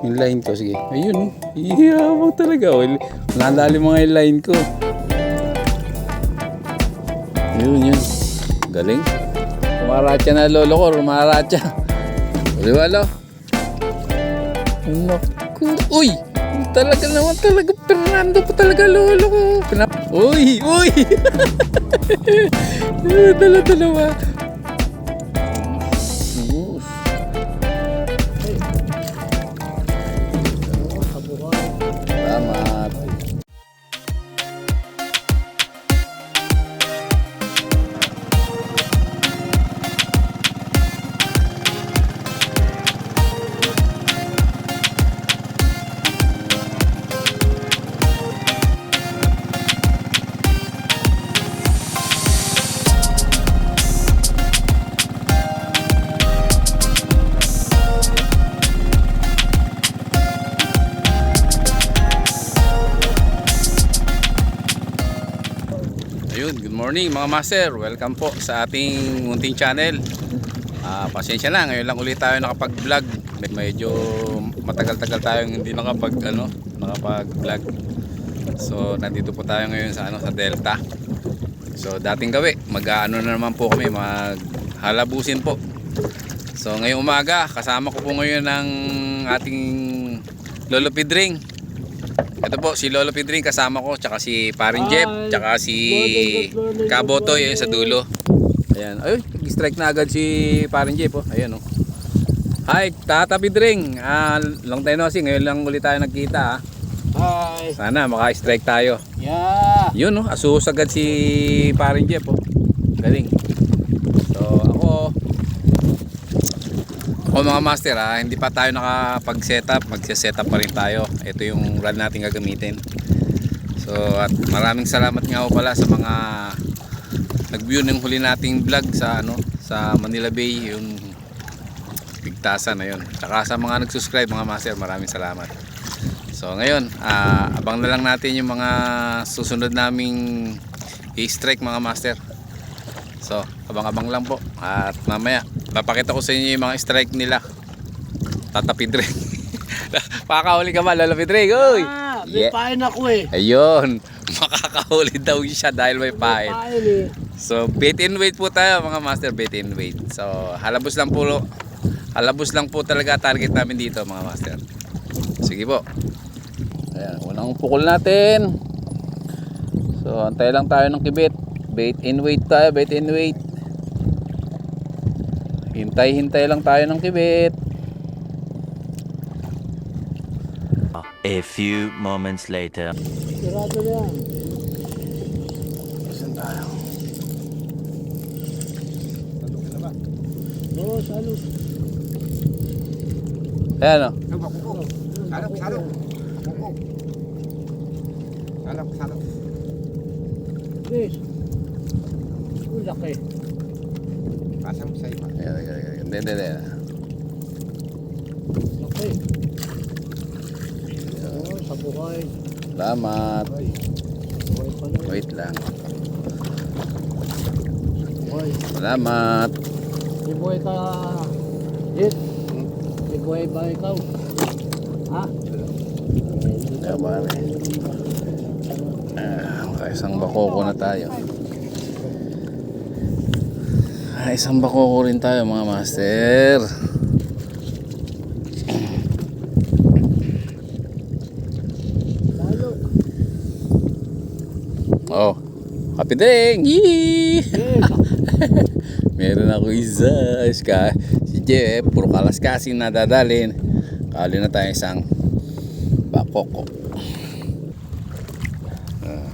Yung line ko, sige. Ayun, oh. Iyaw talaga. Well, nalali mga yung line ko. Yun, yun. Galing. Rumaratya na lolo ko, rumaratya. Di ba, lo? Naku. Uy! Talaga naman talaga, Fernando pa talaga lolo ko. Pinap uy! Uy! Dala, morning mga master. Welcome po sa ating munting channel. Ah, pasensya na, ngayon lang ulit tayo nakapag-vlog. Med- Medyo matagal-tagal tayong hindi nakapag ano, nakapag-vlog. So, nandito po tayo ngayon sa ano sa Delta. So, dating gawi, mag-aano na naman po kami, maghalabusin po. So, ngayong umaga, kasama ko po ngayon ng ating Lolo Pidring. Ito po, si Lolo Pidring kasama ko, tsaka si Paring Jeff, Hi. tsaka si good ayun sa dulo. Ayan, ayun, strike na agad si Paring Jeff, oh. Ayan, oh. Hi, Tata Pidring. Ah, long time no see, ngayon lang ulit tayo nagkita, ah. Hi. Sana maka-strike tayo. Yeah. Yun, oh, asus agad si Paring Jeff, oh. Galing. So, ako, ako mga master ha, hindi pa tayo nakapag-setup, magse-setup pa rin tayo. Ito yung rod natin gagamitin. So, at maraming salamat nga po pala sa mga nag-view ng huli nating vlog sa ano, sa Manila Bay, yung bigtasan na yun. Tsaka sa mga nag-subscribe mga master, maraming salamat. So, ngayon, ah, abang na lang natin yung mga susunod naming i-strike mga master. So, abang-abang lang po. At mamaya, papakita ko sa inyo yung mga strike nila. Tatapid rin. Pakakahuli ka ba, Lolo Pidrig? Uy! Ah, may Yeah. pain ako eh. Ayun, makakahuli daw siya dahil may May pain. pain eh. So, bait and wait po tayo mga master, bait and wait. So, halabos lang po, halabos lang po talaga target namin dito mga master. Sige po. Ayan, unang pukol natin. So, antay lang tayo ng kibit. Bait and wait tayo, bait and wait. Hintay-hintay lang tayo ng kibit. A few moments later. Sirado na yan. Saan tayo? Oo, salo. Ayan o. Salok, salok. Salok. Salok, salok. Yes. Ang laki. Pasa mo Ayan, ayan, ayan. Hindi, hindi, hindi. Laki. Oo, sa buhay. Salamat. Buhay pa lang. Wait lang. Buhay. Salamat. May buhay ka. Yes. May buhay ba ikaw? Ha? Na eh. Ah, isang bakoko na tayo. Ah, isang bakoko rin tayo mga master. Oh, happy ding! Yee! Meron ako isa. Iska, si Jeff, puro kalas kasing nadadalin. Kali na tayo isang bakoko. Ah.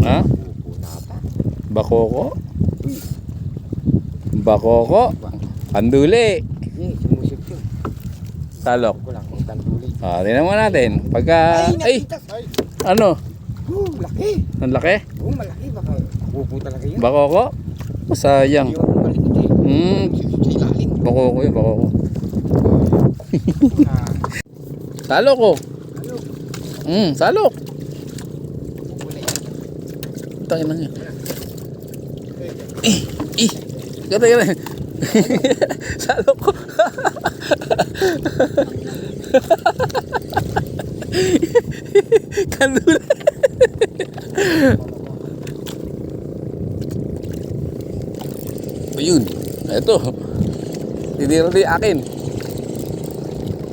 Ha? Bakoko? Bakoko? Anduli. Eh, sumusip yun. Talok. Ah, tingnan mo natin. Pagka, ay, ano? oh, malaki. Ang laki? Oh, malaki. Baka kupo talaga yun. Bakoko? Oh, sayang. Hmm, bakoko yun, bakoko. Salok ko. Hmm, salok. Takin na yan. Eh, eh. Gata, gata. salok ko. Kalula. Ayun. Ito. Tinira din akin.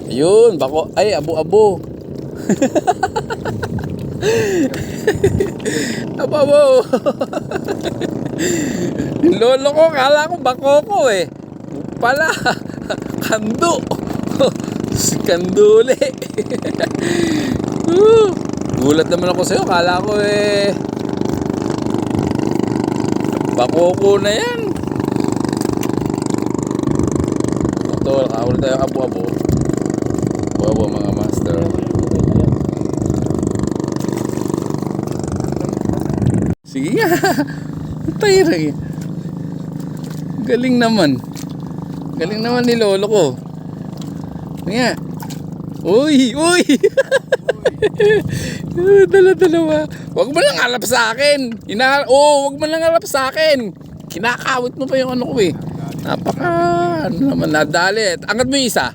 Ayun. Bako. Ay, abo-abo. abo-abo. Lolo ko, kala ko bako ko eh. Pala. Kando. Kanduli. Gulat naman ako sa'yo. Kala ko eh. Bako ko na yan. Ito, nakahuli tayo abo-abo. Abo-abo mga master. Sige nga. Tayo rin. Galing naman. Galing naman ni lolo ko. Sige nga. Uy! Uy! Dala-dalawa. Huwag mo lang harap sa akin. Ina oh, huwag mo lang harap sa akin. Kinakawit mo pa yung ano ko eh. Napaka, ano naman, nadalit. Angat mo yung isa.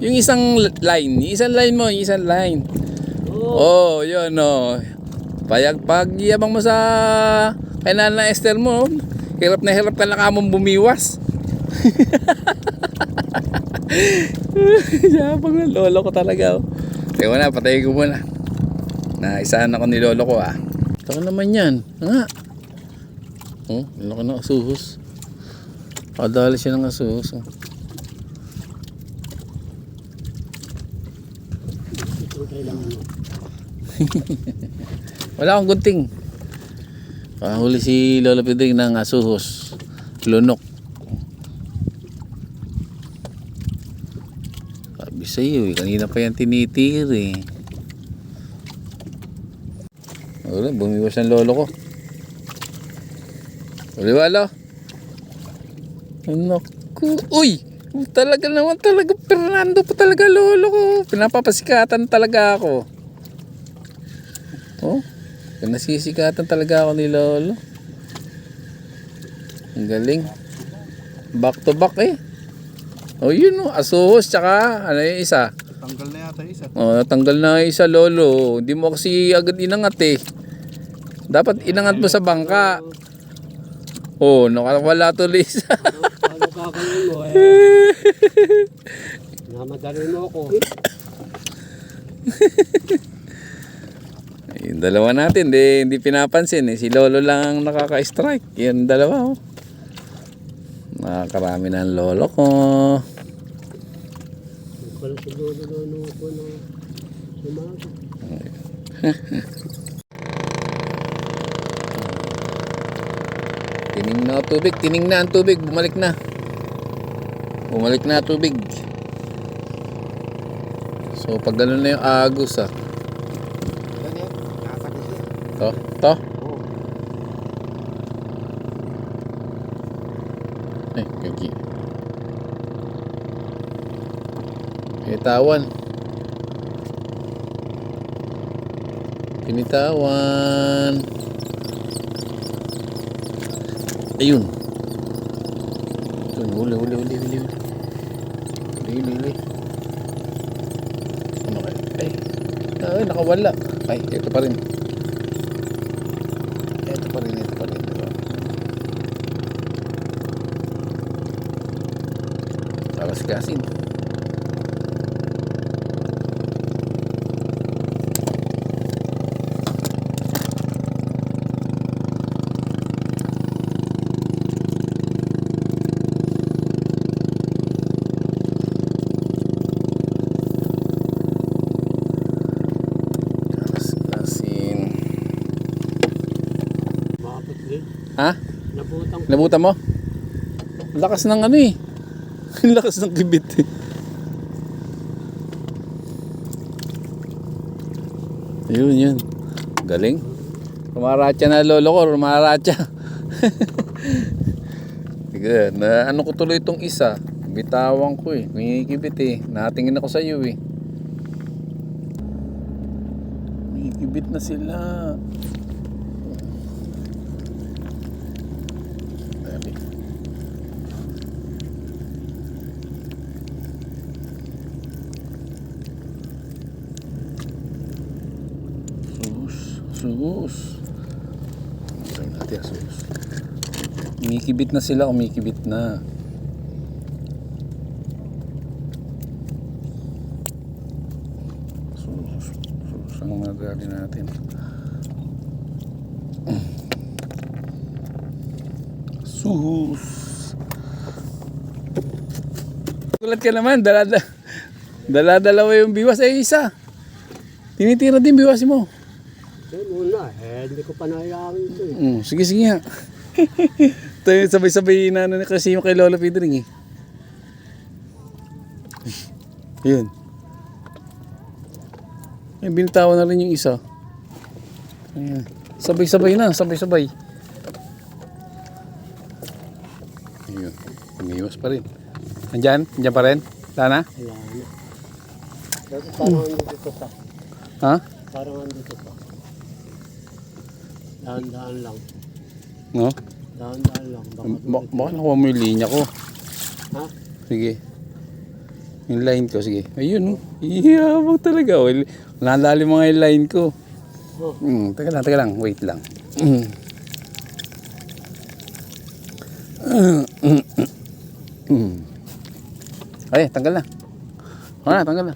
Yung isang line. Yung isang line mo, yung isang line. Oh, yun oh. Payag pag yabang mo sa kay Nana Esther mo, hirap na hirap ka na kamong bumiwas. Yabang na lolo ko talaga oh. Teka na, patay ko muna. Naisaan ako ni lolo ko ah. Ito naman yan. Nga. Oh, laki ng asuhos. Kadali siya ng asuhos. Oh. Wala akong gunting. Pahuli si Lolo Piding ng asuhos. Lunok. Sabi sa iyo, eh, kanina pa yan tinitir eh. Wala, bumiwas ang lolo ko. Uli wala. Naku, uy! Talaga naman talaga, Fernando pa talaga lolo ko. Pinapapasikatan talaga ako. Oh, nasisikatan talaga ako ni lolo. Ang galing. Back to back eh. Oh, yun oh, asuhos tsaka ano yung isa. Tanggal na yata isa. Oh, natanggal na yung isa lolo. Hindi mo kasi agad inangat eh. Dapat inangat mo sa bangka. Oh, nakawala tuloy isa. Mo eh? Namadali mo ako. Dalawa natin, di, hindi pinapansin eh. Si Lolo lang ang nakaka-strike. Yan dalawa oh. Nakakarami na ang lolo ko. Pala si Lolo Lolo ako na sumaga. Tining na tubig, tining na ang tubig, bumalik na. Bumalik na tubig. So pag gano'n na yung agos ah. Yan yan. Nakakagod yan. To, to. Eh, kaki. Pinitawan. Pinitawan. Ayun. Ayun, huli, huli, huli, huli. Huli, huli, huli. Ano kaya? Ay, ay, nakawala. Ay, ito pa rin. Pa rin, ito pa rin. Diba? Tapos gasin. Tapos gasin. Maabot din. Ha? Nabutang Nabutan mo? Lakas ng ano eh. Lakas ng kibit eh. Yun, yun. Galing. Rumaratsa na lolo ko, rumaratsa. Sige, na ano ko tuloy itong isa. Bitawan ko eh. Ngikibit eh. Natingin ako sa iyo eh. Ngikibit na sila. Dali. Sus. Try natin ang sus. Umikibit na sila, umikibit na. Sus. Sus ang magali natin. Sus. Gulat ka naman, dalada. Dala-dalawa yung biwas. Eh, isa. Tinitira din biwas mo. Yun una, eh, hindi ko pa nahayaan ito eh. Mm, sige, sige nga. Tayo sabay-sabay na ano, kasi yung kay Lola Pedring eh. Yun. Ay, binitawan na rin yung isa. Ayan. Sabay-sabay na, sabay-sabay. Ayun. Umiwas pa rin. Andyan? Andyan pa rin? Lana? Wala na. Pero parang andito pa. Ha? Parang andito pa. Dahan-dahan lang. No? Dahan-dahan lang. Baka Bak baka nakuha mo yung linya ko. Ha? Sige. Yung line ko, sige. Ayun, oh. Iyabang talaga. Well, nadali mga yung line ko. Oh. Hmm, teka lang, teka lang. Wait lang. Hmm. Hmm. Ay, tanggal na. Na, tanggal na.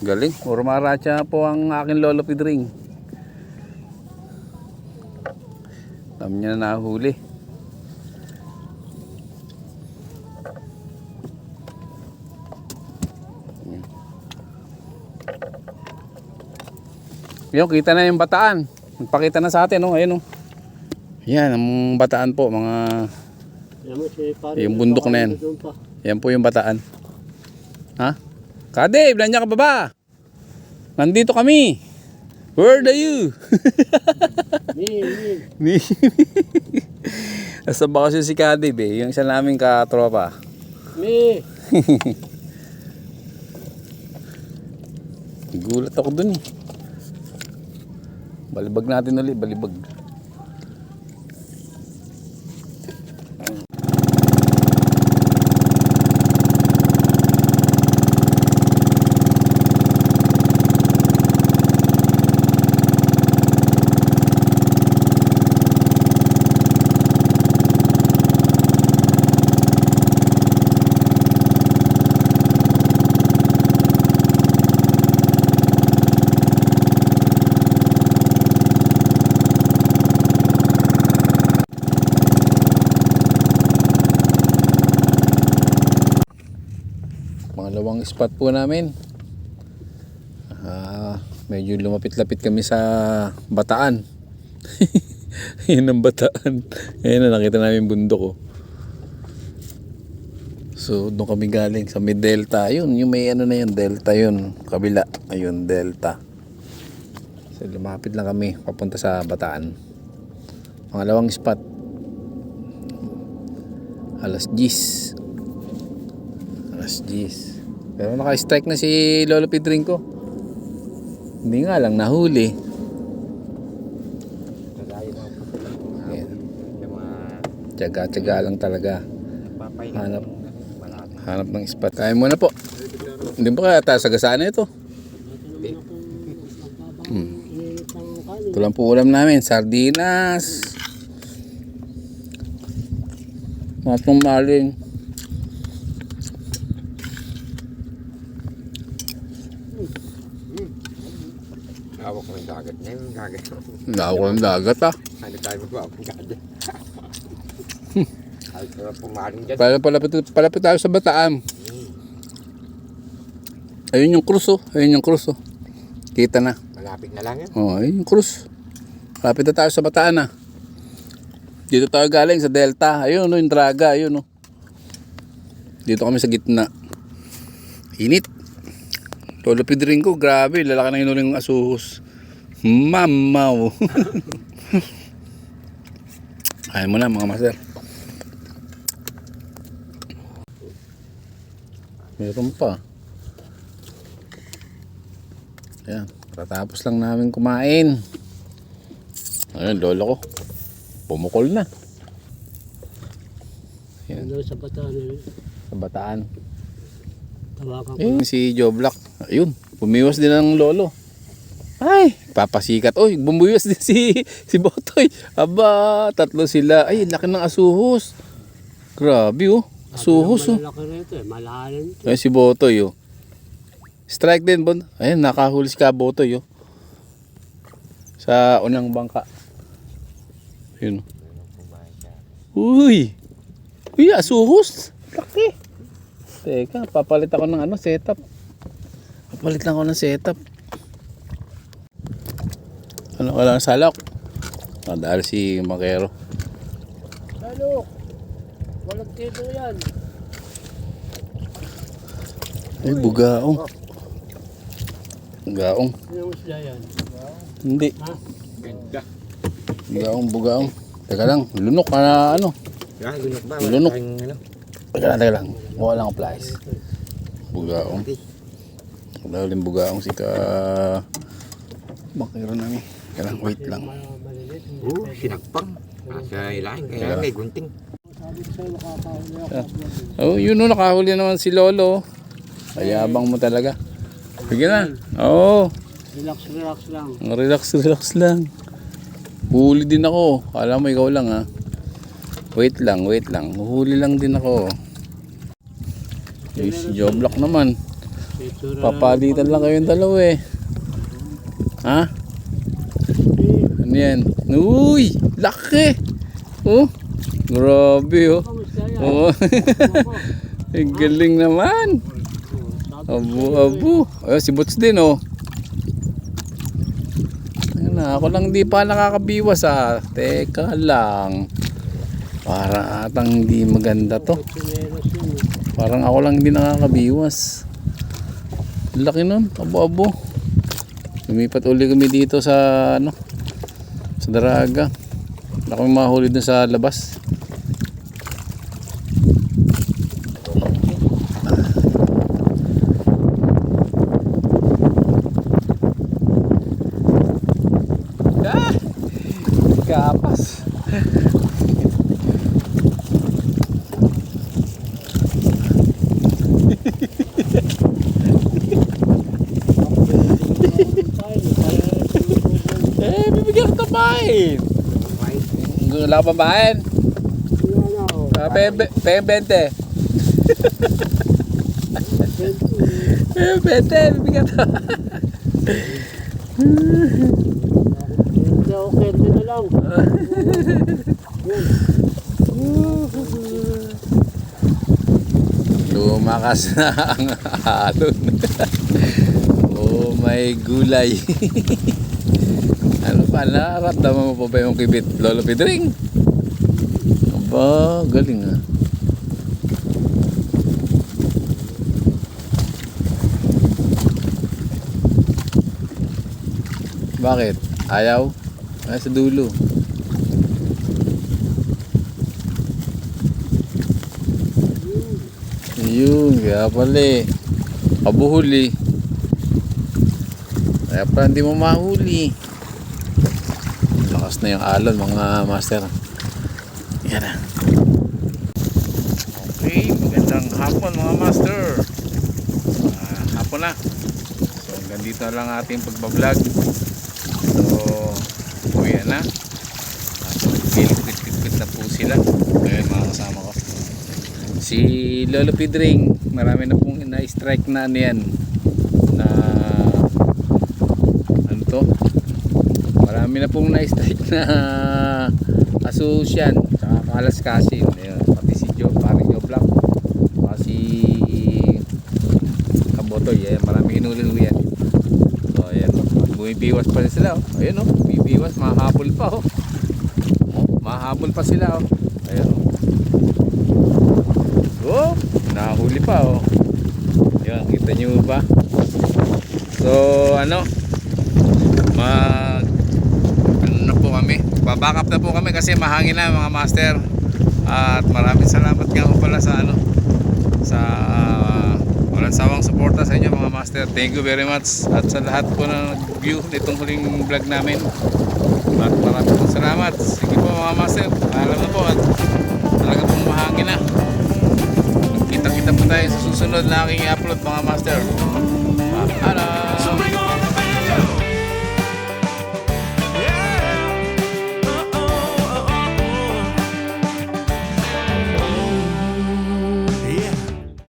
Galing. Puro maracha po ang aking lolo pidring. Dami niya na nahuli. Yung kita na yung bataan. Nagpakita na sa atin, no? Ayun, no? Yan, ang bataan po, mga... Yung bundok na yan. Yan po yung bataan. Ha? Kadib, nandiyan ka ba ba? Nandito kami. Where are you? Ni, ni. Ni. Nasa ba kasi si Kadib eh, yung isa naming katropa. Ni. Gulat ako dun eh. Balibag natin ulit, balibag. Spot po namin. Ah, medyo lumapit-lapit kami sa Bataan. Yan ang Bataan. Ayan na nakita namin bundok oh. So, doon kami galing sa may Delta. Ayun, yung may ano na yun, Delta yun. Kabila. Ayun, Delta. So, lumapit lang kami papunta sa Bataan. Pangalawang spot. Alas 10. Alas 10. Pero naka-strike na si Lolo Pedring ko. Hindi nga lang nahuli. Ayan. Tiyaga-tiyaga lang talaga. Hanap. Hanap ng spot. Kaya muna po. Hindi pa kaya tayo sagasaan ito. Hmm. Ito lang po ulam namin. Sardinas. Matong maling. Hawak ko ng dagat niya yung dagat. Lawa ko ng dagat ah. Ano tayo magpapagad? Ay, sarap pumaring dyan. Para palapit, palapit tayo sa bataan. Ayun yung krus oh. Ayun yung krus oh. Kita na. Malapit na lang yan. Oh, ayun yung krus. Malapit na tayo sa bataan ah. Dito tayo galing sa Delta. Ayun oh, yung Draga. Ayun oh. Dito kami sa gitna. Init. Lolo Pedring ko, grabe. Lalaki na inuling ng asuhos. Mamaw. Kaya mo na mga master. Meron pa. Ayan. Katapos lang namin kumain. Ayun, lolo ko. Pumukol na. Ayan, sa bataan eh. sa bataan. Tawakan ko. Eh, si Joe Black. Ayun, pumiwas din ang lolo. Ay, papasikat. Oy, bumuyos din si, si Botoy. Aba, tatlo sila. Ay, laki ng asuhos. Grabe oh. Asuhos oh. Malaki rito eh. Malalim. Ay, si Botoy oh. Strike din, Bon. Ayun, nakahuli si Kabotoy oh. Sa unang bangka. Yun. oh. Uy! Uy, asuhos! Laki! Teka, papalit ako ng ano, setup. Papalit lang ako ng setup. Ano, wala ng salak. Ah, dahil si Makero. Lalo. Walang kilo yan. Ay, bugaong. Bugaong. Yung isla yan. Hindi. Ganda. Bugaong, bugaong. Teka lang, lunok ka na ano. Ah, lunok ba? Lunok. Wala tayong ano. Teka lang, teka lang. Mukha lang ang flies. Bugaong. Wala ulit bugaong si ka... Makiro namin. Teka lang, wait lang. Oo, sinakpang. Nasa ilahin. Kaya may gunting. Ako. Oh, yun no, nakahuli naman si Lolo. Ayabang mo talaga. Sige na. Oo. Oh, Relax, relax lang. relax, relax lang. Huli din ako. Kala mo ikaw lang ha. Wait lang, wait lang. Huli lang din ako. Yes, Joblock naman. Itsura Papalitan lang kayong dalawa eh. Ha? Ano yan? Uy! Laki! Oh! Grabe oh. Oh. Ang galing naman. Abu, abu. Ayun, si Boots din oh. Ayun na, ako lang di pa nakakabiwas ah. Teka lang. Para atang hindi maganda to. Parang ako lang hindi nakakabiwas. Laki nun, abo-abo. Lumipat uli kami dito sa ano, Daraga. Wala kami mahuli dun sa labas. Ah! Kapas. Eh, bibigyan ko tapain. Wala pa bahin. Uh, pe, pe, 20. Eh, 20, bibigyan ko. Hindi, okay din na lang. Lumakas na ang alon. oh my gulay. ano pa, naramdaman mo pa ba yung kibit Lolo Pedring? Aba, galing ah. Bakit? Ayaw? Ay, sa dulo. Yun, kaya pala eh. Kabuhuli. Kaya pala hindi mo mahuli. Na yung alon mga master. Yan na. Okay, magandang hapon mga master. Ah, hapon na. So hanggang dito na lang ating pagbablog. So, uwi na. Ah, pilit-pilit na po sila. Ayan mga kasama ko. Si Lolo Pidring, marami na pong na-strike na ano yan. Na ano to? Marami na pong na-strike na asusyan, tsaka kalaskasin. Ayun, pati si Joe, parang Joe Black. Saka si Kabotoy, ayan, marami hinuli yan. So, ayan, bumibiwas pa rin sila. Oh. Ayun, oh, bumibiwas, mahabol pa. Oh. Mahabol pa sila. Oh. Ayun, oh. Oh, nahuli pa oh. Yan, kita nyo ba? So, ano? Po kami? Babakap na po kami kasi mahangin na mga master. At maraming salamat nga po pala sa ano sa walang sawang suporta sa inyo mga master. Thank you very much at sa lahat po na nag-view nitong huling vlog namin. At maraming po salamat. Sige po mga master. Alam na po at talaga pong mahangin na. Kita-kita po tayo sa susunod na aking i-upload mga master. Paalam!